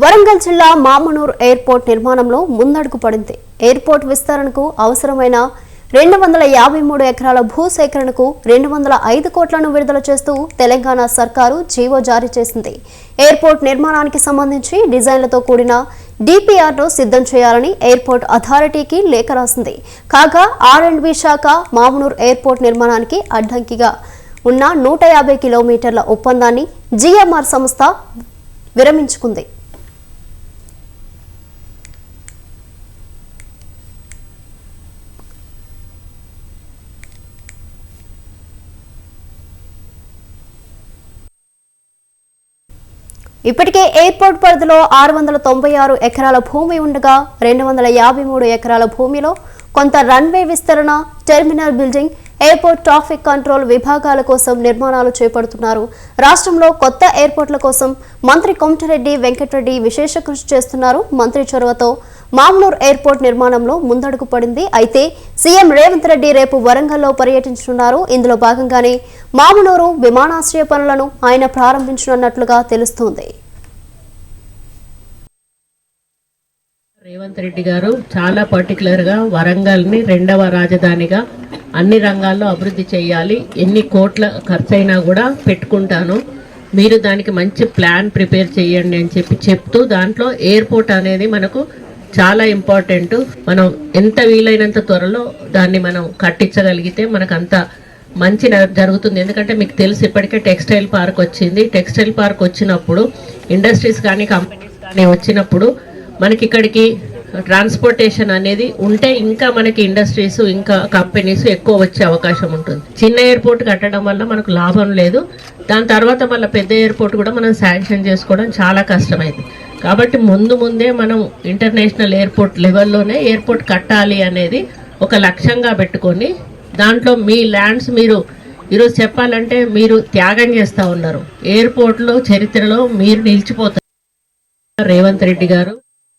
వరంగల్ జిల్లా మామనూర్ ఎయిర్పోర్ట్ నిర్మాణంలో ముందడుగు పడింది. ఎయిర్పోర్ట్ విస్తరణకు అవసరమైన రెండు వందల యాభై మూడు ఎకరాల భూసేకరణకు రెండు వందల ఐదు కోట్లను విడుదల చేస్తూ తెలంగాణ సర్కారు జీవో జారీ చేసింది. ఎయిర్పోర్ట్ నిర్మాణానికి సంబంధించి డిజైన్లతో కూడిన డిపిఆర్ను సిద్ధం చేయాలని ఎయిర్పోర్ట్ అథారిటీకి లేఖ రాసింది. కాగా ఆర్ అండ్ బి శాఖ మామనూర్ ఎయిర్పోర్ట్ నిర్మాణానికి అడ్డంకిగా ఉన్న నూట యాభై కిలోమీటర్ల ఒప్పందాన్ని జిఎంఆర్ సంస్థ విరమించుకుంది. ఇప్పటికే ఎయిర్పోర్ట్ పరిధిలో ఆరు వందల తొంభై ఆరు ఎకరాల భూమి ఉండగా రెండు వందల యాభై మూడు ఎకరాల భూమిలో కొంత రన్వే విస్తరణ terminal building airport traffic control విభాగాల కోసం నిర్మాణాలు చేపడుతున్నారు. రాష్ట్రంలో కొత్త ఎయిర్పోర్ట్ల కోసం మంత్రి కోమటిరెడ్డి వెంకటరెడ్డి విశేష కృషి చేస్తున్నారు మంత్రి చొరవతో. మామ్నూర్ ఎయిర్పోర్ట్ నిర్మాణంలో ముందడుగు పడింది. అయితే సీఎం రేవంత్ రెడ్డి రేపు వరంగల్లో పర్యటించనున్నారు. ఇందులో భాగంగానే మామూలూరు విమానాశ్రయ పనులను ఆయన ప్రారంభించనున్నట్లుగా తెలుస్తోంది. రేవంత్ రెడ్డి గారు చాలా పర్టికులర్గా వరంగల్ని రెండవ రాజధానిగా అన్ని రంగాల్లో అభివృద్ధి చేయాలి. ఎన్ని కోట్ల ఖర్చైనా కూడా పెట్టుకుంటాను. మీరు దానికి మంచి ప్లాన్ ప్రిపేర్ చేయండి అని చెప్పి చెప్తూ దాంట్లో ఎయిర్పోర్ట్ అనేది మనకు చాలా ఇంపార్టెంట్ మనం ఎంత వీలైనంత త్వరలో దాన్ని మనం కట్టించగలిగితే మనకు అంత మంచి జరుగుతుంది. ఎందుకంటే మీకు తెలుసు ఇప్పటికే టెక్స్టైల్ పార్క్ వచ్చింది. టెక్స్టైల్ పార్క్ వచ్చినప్పుడు ఇండస్ట్రీస్ కానీ కంపెనీస్ కానీ వచ్చినప్పుడు మనకి ఇక్కడికి ట్రాన్స్పోర్టేషన్ అనేది ఉంటే ఇంకా మనకి ఇండస్ట్రీస్ ఇంకా కంపెనీస్ ఎక్కువ వచ్చే అవకాశం ఉంటుంది. చిన్న ఎయిర్పోర్ట్ కట్టడం వల్ల మనకు లాభం లేదు. దాని తర్వాత మళ్ళీ పెద్ద ఎయిర్పోర్ట్ కూడా మనం శాంక్షన్ చేసుకోవడం చాలా కష్టమైంది. కాబట్టి ముందు ముందే మనం ఇంటర్నేషనల్ ఎయిర్పోర్ట్ లెవెల్లోనే ఎయిర్పోర్ట్ కట్టాలి అనేది ఒక లక్ష్యంగా పెట్టుకొని దాంట్లో మీ ల్యాండ్స్ మీరు ఈరోజు చెప్పాలంటే మీరు త్యాగం చేస్తూ ఉన్నారు. ఎయిర్పోర్ట్లో చరిత్రలో మీరు నిలిచిపోతారు. రేవంత్ రెడ్డి గారు.